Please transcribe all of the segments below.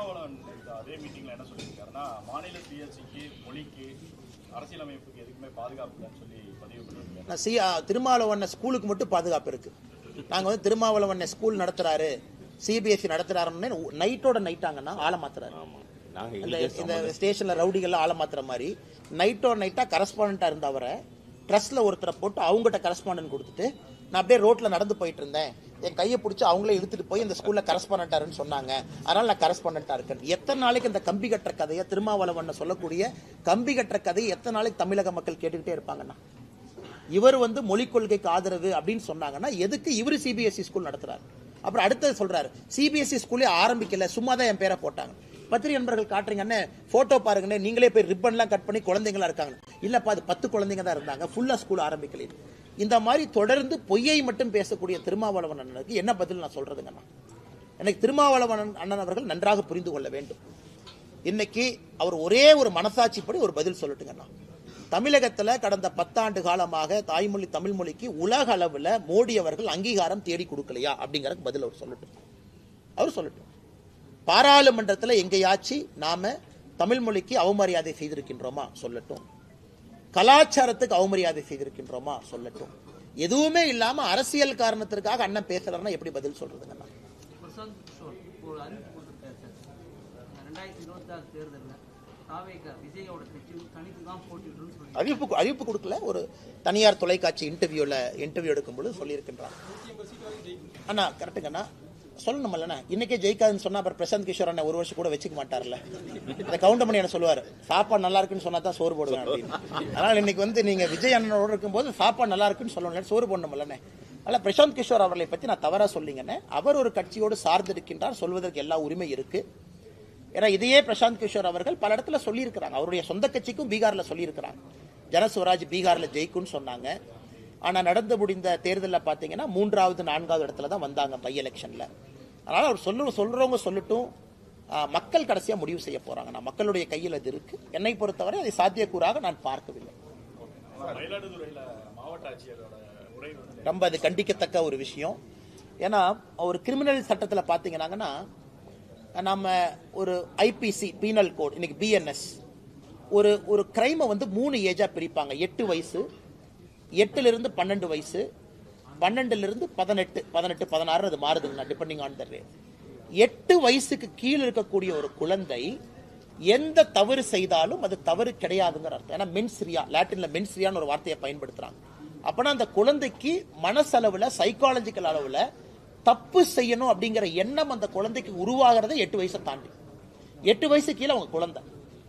திருமாவளவன் அதே மீட்டிங்ல என்ன சொல்லியிருக்காருன்னா மாநில சுயாட்சிக்கு மொழிக்கு அரசியலமைப்புக்கு எதுக்குமே பாதுகாப்பு இல்லைன்னு சொல்லி பதிவு பண்ணிருக்காரு நான் சி திருமாவளவன் ஸ்கூலுக்கு மட்டும் பாதுகாப்பு இருக்கு. நாங்க வந்து திருமாவளவன் ஸ்கூல் நடத்துறாரு சிபிஎஸ்சி நடத்துறாருன்னு நைட்டோட நைட்டாங்கன்னா ஆளை மாத்துறாரு. நாங்க இந்த ஸ்டேஷன்ல ரவுடிகள்லாம் ஆளை மாத்துற மாதிரி நைட்டோ நைட்டா கரஸ்பாண்டா இருந்தவரை ட்ரஸ்ட்ல ஒருத்தரை போட்டு அவங்ககிட்ட கரஸ்பாண்டன்ட் கொடுத்துட்டு நான் அப்படியே ரோட்ல நடந்து போயிட்டு இருந்தேன். என் கையை பிடிச்சி அவங்களே இழுத்துட்டு போய் இந்த ஸ்கூல்ல கரஸ்பாண்டன்டாருன்னு சொன்னாங்க. அதனால நான் கரஸ்பாண்டன்டா இருக்கேன். எத்தனை நாளைக்கு இந்த கம்பி கட்டுற கதையை திருமாவளவன் சொல்லக்கூடிய கம்பி கட்டுற கதையை எத்தனை நாளைக்கு தமிழக மக்கள் கேட்டுக்கிட்டே இருப்பாங்கண்ணா இவர் வந்து மொழிக் கொள்கைக்கு ஆதரவு அப்படின்னு சொன்னாங்கன்னா எதுக்கு இவர் சிபிஎஸ்சி ஸ்கூல் நடத்துறாரு? அப்புறம் அடுத்தது சொல்றாரு சிபிஎஸ்சி ஸ்கூலே ஆரம்பிக்கல சும்மா தான் என் பேரை போட்டாங்க. பத்திரிகை நண்பர்கள் காட்டுறீங்கன்னு போட்டோ பாருங்கண்ணே நீங்களே போய் ரிப்பன்லாம் கட் பண்ணி குழந்தைங்களா இருக்காங்க. இல்லப்பா அது பத்து குழந்தைங்க தான் இருந்தாங்க ஃபுல்லா ஸ்கூல் ஆரம்பிக்கல இந்த மாதிரி தொடர்ந்து பொய்யை மட்டும் பேசக்கூடிய திருமாவளவன் அண்ணனுக்கு என்ன பதில் நான் சொல்றதுங்கண்ணா எனக்கு திருமாவளவன் அண்ணன் அவர்கள் நன்றாக புரிந்து கொள்ள வேண்டும். இன்னைக்கு அவர் ஒரே ஒரு மனசாட்சிப்படி ஒரு பதில் சொல்லட்டுங்கண்ணா தமிழகத்தில் கடந்த பத்தாண்டு காலமாக தாய்மொழி தமிழ் மொழிக்கு உலக அளவில் மோடி அவர்கள் அங்கீகாரம் தேடி கொடுக்கலையா அப்படிங்கிறக்கு பதில் அவர் சொல்லட்டும். அவர் சொல்லட்டும். பாராளுமன்றத்தில் எங்கேயாச்சும் நாம தமிழ் மொழிக்கு அவமரியாதை செய்திருக்கின்றோமா? சொல்லட்டும். கலாச்சாரத்துக்கு அவமரியாதை செய்திருக்கின்றோமா? சொல்லட்டும். எதுவுமே இல்லாம அரசியல் காரணத்திற்காக அண்ணன் பேசுறாருன்னா எப்படி பதில் சொல்றதுங்கண்ணா அறிவிப்பு அறிவிப்பு கொடுக்கல. ஒரு தனியார் தொலைக்காட்சி இன்டர்வியூல இன்டர்வியூ எடுக்கும்போது சொல்லியிருக்கின்றார். அண்ணா கரெக்டுங்கண்ணா சொல்லணுமல்லண்ணா. இன்னைக்கே ஜெயிக்காதுன்னு சொன்னா அப்புறம் பிரசாந்த் கிஷோர் அண்ணன் ஒரு வருஷம் கூட வச்சுக்க மாட்டார்ல. இந்த கவுண்டமணி என்ன சொல்லுவாரு? சாப்பாடு நல்லா இருக்குன்னு சொன்னா தான் சோறு போடுவேன் அப்படின்னு. அதனால இன்னைக்கு வந்து நீங்க விஜய் அண்ணனோட இருக்கும்போது சாப்பாடு நல்லா இருக்குன்னு சொல்லணும் சோறு போடணும் போடணுமல்லண்ணே. அதனால பிரசாந்த் கிஷோர் அவர்களை பத்தி நான் தவறா சொல்லிங்கண்ணே. அவர் ஒரு கட்சியோடு சார்ந்திருக்கின்றார் சொல்வதற்கு எல்லா உரிமை இருக்கு. ஏன்னா இதையே பிரசாந்த் கிஷோர் அவர்கள் பல இடத்துல சொல்லியிருக்கிறாங்க. அவருடைய சொந்த கட்சிக்கும் பீகார்ல சொல்லியிருக்கிறாங்க. ஜனஸ்வராஜ் பீகார்ல ஜெயிக்கும்னு சொன்னாங்க. ஆனா நடந்து முடிந்த தேர்தலில் பாத்தீங்கன்னா மூன்றாவது நான்காவது இடத்துல தான் வந்தாங்க பை எலெக்ஷன்ல. அதனால அவர் சொல்லு சொல்றவங்க சொல்லட்டும். மக்கள் கடைசியா முடிவு செய்ய போறாங்க. நான் மக்களுடைய கையில் அது இருக்கு. என்னை பொறுத்தவரை அதை சாத்தியக்கூறாக நான் பார்க்கவில்லை. ரொம்ப அது கண்டிக்கத்தக்க ஒரு விஷயம். ஏன்னா ஒரு கிரிமினல் சட்டத்துல பாத்தீங்கன்னாங்கன்னா நம்ம ஒரு ஐபிசி பீனல் கோட் இன்னைக்கு பிஎன்எஸ் ஒரு ஒரு கிரைமை வந்து மூணு ஏஜா பிரிப்பாங்க. எட்டு வயசு எட்டுலேருந்து பன்னெண்டு வயசு பன்னெண்டுலேருந்து பதினெட்டு பதினெட்டு பதினாறு அது மாறுதுங்கண்ணா டிபெண்டிங் ஆன் த எட்டு வயசுக்கு கீழே இருக்கக்கூடிய ஒரு குழந்தை எந்த தவறு செய்தாலும் அது தவறு கிடையாதுங்கிற அர்த்தம். ஏன்னா மென்சிரியா லாட்டின்ல மென்சிரியான்னு ஒரு வார்த்தையை பயன்படுத்துறாங்க. அப்பனா அந்த குழந்தைக்கு மனசளவுல சைக்காலஜிக்கல் அளவுல தப்பு செய்யணும் அப்படிங்கிற எண்ணம் அந்த குழந்தைக்கு உருவாகிறத எட்டு வயசை தாண்டி. எட்டு வயசு கீழே அவங்க குழந்தை.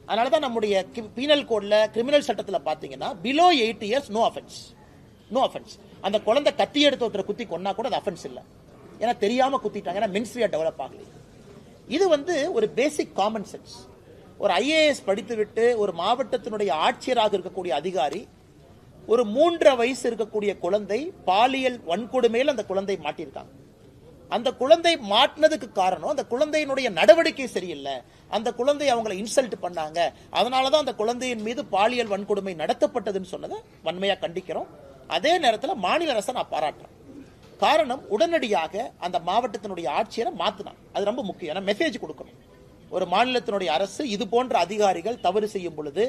அதனாலதான் நம்முடைய பீனல் கோட்ல கிரிமினல் சட்டத்தில் பார்த்தீங்கன்னா below eight years no offence no offence அந்த குழந்தை கத்தி எடுத்து ஒருத்தரை குத்தி கொன்னா கூட அது அஃபென்ஸ் இல்லை. ஏன்னா தெரியாமல் குத்திட்டாங்க. ஏன்னா மென்ஸ்ரியா டெவலப் ஆகலை. இது வந்து ஒரு பேசிக் காமன் சென்ஸ் ஒரு ஐஏஎஸ் படித்துவிட்டு ஒரு மாவட்டத்தினுடைய ஆட்சியராக இருக்கக்கூடிய அதிகாரி ஒரு மூன்றரை வயசு இருக்கக்கூடிய குழந்தை பாலியல் வன்கொடுமையில் அந்த குழந்தை மாட்டியிருக்காங்க. அந்த குழந்தை மாட்டினதுக்கு காரணம் அந்த குழந்தையினுடைய நடவடிக்கை சரியில்லை. அந்த குழந்தை அவங்களை இன்சல்ட் பண்ணாங்க. அதனாலதான் அந்த குழந்தையின் மீது பாலியல் வன்கொடுமை நடத்தப்பட்டதுன்னு சொன்னதை வன்மையாக கண்டிக்கிறோம். அதே நேரத்தில் மாநில அரசை நான் பாராட்டுறேன். காரணம் உடனடியாக அந்த மாவட்டத்தினுடைய ஆட்சியரை மாற்றினான் அது ரொம்ப முக்கியம். ஏன்னா மெசேஜ் கொடுக்கணும். ஒரு மாநிலத்தினுடைய அரசு இது போன்ற அதிகாரிகள் தவறு செய்யும் பொழுது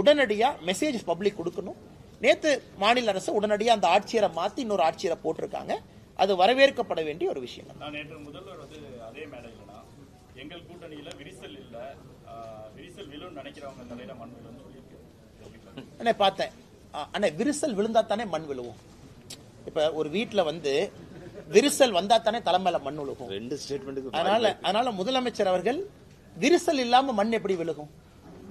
உடனடியாக மெசேஜ் பப்ளிக் கொடுக்கணும். நேற்று மாநில அரசு உடனடியாக அந்த ஆட்சியரை மாற்றி இன்னொரு ஆட்சியரை போட்டிருக்காங்க. அது வரவேற்கப்பட வேண்டிய ஒரு விஷயம். நான் நேற்று முதல்வர் வந்து அதே மேடையிலனா எங்கள் கூட்டணியில விரிசல் இல்ல விரிசல் விழுன்னு நினைக்கிறவங்க தலையில மண் சொல்லியிருக்கேன். அண்ணே பார்த்தேன். அண்ணே விரிசல் விழுந்தா தானே மண் விழுவும்? இப்ப ஒரு வீட்ல வந்து விரிசல் வந்தா தானே தலை மேல மண் விழுகும் ரெண்டு ஸ்டேட்மெண்ட்டுக்கு அதனால அதனால முதலமைச்சர் அவர்கள் விரிசல் இல்லாம மண் எப்படி விழுகும்?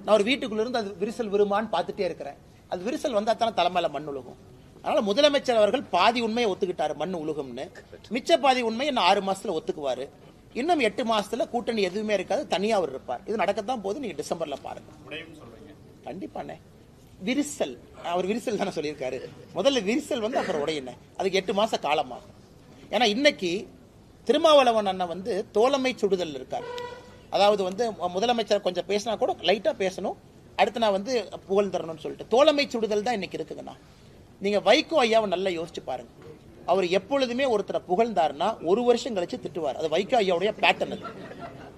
நான் ஒரு வீட்டுக்குள்ள இருந்து அது விரிசல் விரும்பான்னு பார்த்துட்டே இருக்கிறேன். அது விரிசல் வந்தா தானே தலை மேல மண் விழுகும் அதனால முதலமைச்சர் அவர்கள் பாதி உண்மையை ஒத்துக்கிட்டாரு மண் உழுகும்னு. மிச்ச பாதி உண்மையை இன்னும் ஆறு மாசத்துல ஒத்துக்குவாரு. இன்னும் எட்டு மாசத்துல கூட்டணி எதுவுமே இருக்காது தனியா அவர் இருப்பார். இது நடக்கத்தான் போது நீங்க டிசம்பர்ல பாருங்க. உடையும் சொல்றீங்க. கண்டிப்பாண்ணே. விரிசல் அவர் விரிசல் தானே சொல்லியிருக்காரு. முதல்ல விரிசல் வந்து அப்புறம் உடையின அதுக்கு எட்டு மாச காலமாகும். ஏன்னா இன்னைக்கு திருமாவளவன் அண்ணன் வந்து தோழமை சுடுதல் இருக்கார். அதாவது வந்து முதலமைச்சர் கொஞ்சம் பேசினா கூட லைட்டா பேசணும். அடுத்து நான் வந்து புகழ் தரணும்னு சொல்லிட்டு. தோழமை சுடுதல் தான் இன்னைக்கு இருக்குங்கண்ணா. நீங்க வைகோ ஐயாவை நல்லா யோசிச்சு பாருங்க. அவர் எப்பொழுதுமே ஒருத்தரை புகழ்ந்தார்னா ஒரு வருஷம் கழிச்சு திட்டுவார். அது வைகோ ஐயாவுடைய பேட்டர்ன் அது.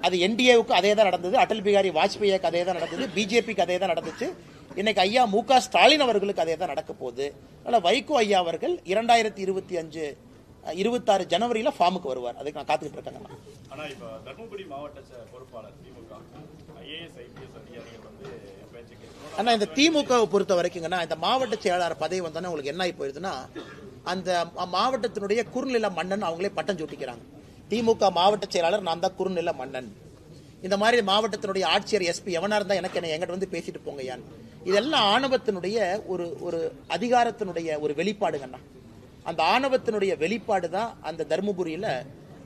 அது என்டிஏவுக்கு அதே தான் நடந்தது. அடல் பிகாரி வாஜ்பேயிக்கு அதே தான் நடந்தது பிஜேபிக்கு அதே தான் நடந்துச்சு. இன்னைக்கு ஐயா மு க ஸ்டாலின் அவர்களுக்கு அதே தான் நடக்க போகுது. அதனால வைகோ ஐயா அவர்கள் இரண்டாயிரத்தி இருபத்தி அஞ்சு இருபத்தாறு ஜனவரியில ஃபார்முக்கு வருவார். அதுக்கு நான் காத்துக்கிட்டு இருக்கேங்கண்ணா ஆனா இப்ப தர்மபுரி மாவட்ட பொறுப்பாளர் திமுக ஐஏஎஸ் ஐபிஎஸ் அதிகாரிகள் வந்து பேச்சுக்கு ஆனா இந்த திமுகவை பொறுத்த வரைக்குங்கன்னா இந்த மாவட்ட செயலாளர் பதவி வந்தோன்னே உங்களுக்கு என்ன ஆகி போயிருதுன்னா அந்த மாவட்டத்தினுடைய குறுநில மன்னன் அவங்களே பட்டம் சூட்டிக்கிறாங்க. திமுக மாவட்ட செயலாளர் நான் தான் குறுநில மன்னன். இந்த மாதிரி மாவட்டத்தினுடைய ஆட்சியர் எஸ்பி எவனா இருந்தா எனக்கு என்ன எங்கிட்ட வந்து பேசிட்டு போங்க யான். இதெல்லாம் ஆணவத்தினுடைய ஒரு ஒரு அதிகாரத்தினுடைய ஒரு வெளிப்பாடுங்கண்ணா. அந்த ஆணவத்தினுடைய வெளிப்பாடு தான் அந்த தருமபுரியில்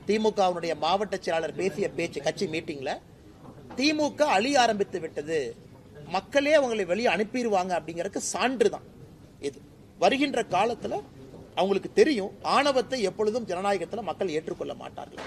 திமுகவினுடைய மாவட்ட செயலாளர் பேசிய பேச்சு கட்சி மீட்டிங்கில் திமுக அழிய ஆரம்பித்து விட்டது. மக்களே அவங்களை வெளியே அனுப்பிடுவாங்க அப்படிங்கறதுக்கு சான்று தான் இது வருகின்ற காலத்தில் அவங்களுக்கு தெரியும். ஆணவத்தை எப்பொழுதும் ஜனநாயகத்தில் மக்கள் ஏற்றுக்கொள்ள மாட்டார்கள்.